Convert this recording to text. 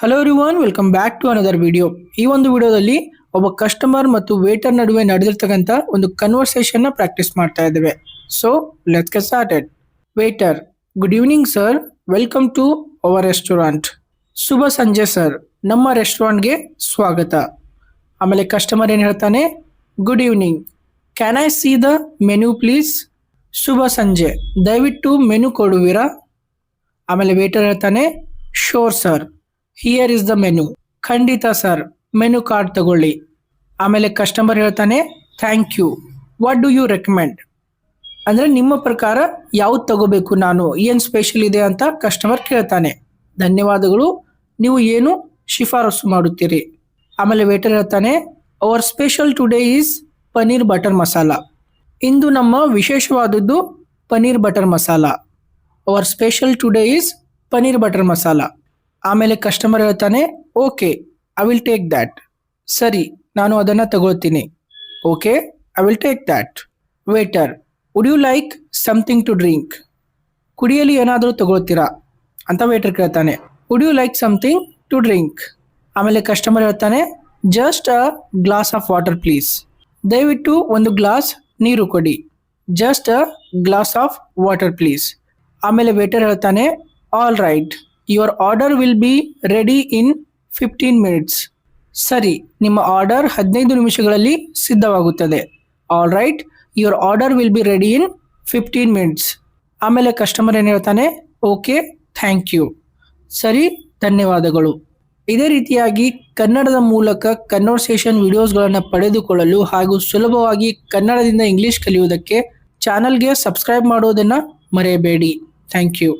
Hello everyone welcome back to another video ಈ ಒಂದು ವಿಡಿಯೋದಲ್ಲಿ ಒಬ್ಬ ಕಸ್ಟಮರ್ ಮತ್ತು ವೇಟರ್ ನಡುವೆ ನಡೆದಿರ್ತಕ್ಕಂಥ ಒಂದು ಕನ್ವರ್ಸೇಷನ್ನ ಪ್ರಾಕ್ಟೀಸ್ ಮಾಡ್ತಾ ಇದ್ದೇವೆ. So let's get started waiter good evening sir welcome to our restaurant ಶುಭ ಸಂಜೆ ಸರ್ ನಮ್ಮ ರೆಸ್ಟೋರೆಂಟ್ಗೆ ಸ್ವಾಗತ. ಆಮೇಲೆ ಕಸ್ಟಮರ್ ಏನು ಹೇಳ್ತಾನೆ? Good evening can I see the menu please ಶುಭ ಸಂಜೆ. ದಯವಿಟ್ಟು ಮೆನು ಕೊಡುವಿರಾ? ಆಮೇಲೆ ವೇಟರ್ ಹೇಳ್ತಾನೆ sure sir here is the menu ಖಂಡಿತ ಸರ್ ಮೆನು ಕಾರ್ಡ್ ತಗೊಳ್ಳಿ. ಆಮೇಲೆ ಕಸ್ಟಮರ್ ಹೇಳ್ತಾನೆ thank you what do you recommend ಅಂದರೆ ನಿಮ್ಮ ಪ್ರಕಾರ ಯಾವ್ದು ತಗೋಬೇಕು ನಾನು? ಏನು ಸ್ಪೆಷಲ್ ಇದೆ ಅಂತ ಕಸ್ಟಮರ್ ಕೇಳ್ತಾನೆ. ಧನ್ಯವಾದಗಳು. ನೀವು ಏನು ಶಿಫಾರಸು ಮಾಡುತ್ತೀರಿ? ಆಮೇಲೆ ವೇಟರ್ ಹೇಳ್ತಾನೆ our special today is paneer butter masala ಇಂದು ನಮ್ಮ ವಿಶೇಷವಾದದ್ದು paneer butter masala our special today is paneer butter masala ಆಮೇಲೆ ಕಸ್ಟಮರ್ ಹೇಳ್ತಾನೆ okay I will take that ಸರಿ, ನಾನು ಅದನ್ನು ತಗೊಳ್ತೀನಿ. Okay I will take that waiter would you like something to drink ಕುಡಿಯಲು ಏನಾದರೂ ತಗೊಳ್ತೀರಾ? ಅಂತ ವೇಟರ್ ಕೇಳ್ತಾನೆ would you like something to drink ಆಮೇಲೆ ಕಸ್ಟಮರ್ ಹೇಳ್ತಾನೆ just a glass of water please ದಯವಿಟ್ಟು ಒಂದು ಗ್ಲಾಸ್ ನೀರು ಕೊಡಿ. Just a glass of water please ಆಮೇಲೆ ವೇಟರ್ ಹೇಳ್ತಾನೆ all right your order will be ready in fifteen minutes ಸರಿ, ನಿಮ್ಮ ಆರ್ಡರ್ ಹದಿನೈದು ನಿಮಿಷಗಳಲ್ಲಿ ಸಿದ್ಧವಾಗುತ್ತದೆ. All right your order will be ready in fifteen minutes ಆಮೇಲೆ ಕಸ್ಟಮರ್ ಏನು ಹೇಳ್ತಾನೆ? ಓಕೆ ಥ್ಯಾಂಕ್ ಯು ಸರಿ, ಧನ್ಯವಾದಗಳು. ಇದೇ ರೀತಿಯಾಗಿ ಕನ್ನಡದ ಮೂಲಕ ಕನ್ವರ್ಸೇಷನ್ ವಿಡಿಯೋಸ್ಗಳನ್ನು ಪಡೆದುಕೊಳ್ಳಲು ಹಾಗೂ ಸುಲಭವಾಗಿ ಕನ್ನಡದಿಂದ ಇಂಗ್ಲೀಷ್ ಕಲಿಯುವುದಕ್ಕೆ ಚಾನಲ್ಗೆ ಸಬ್ಸ್ಕ್ರೈಬ್ ಮಾಡೋದನ್ನು ಮರೆಯಬೇಡಿ. Thank you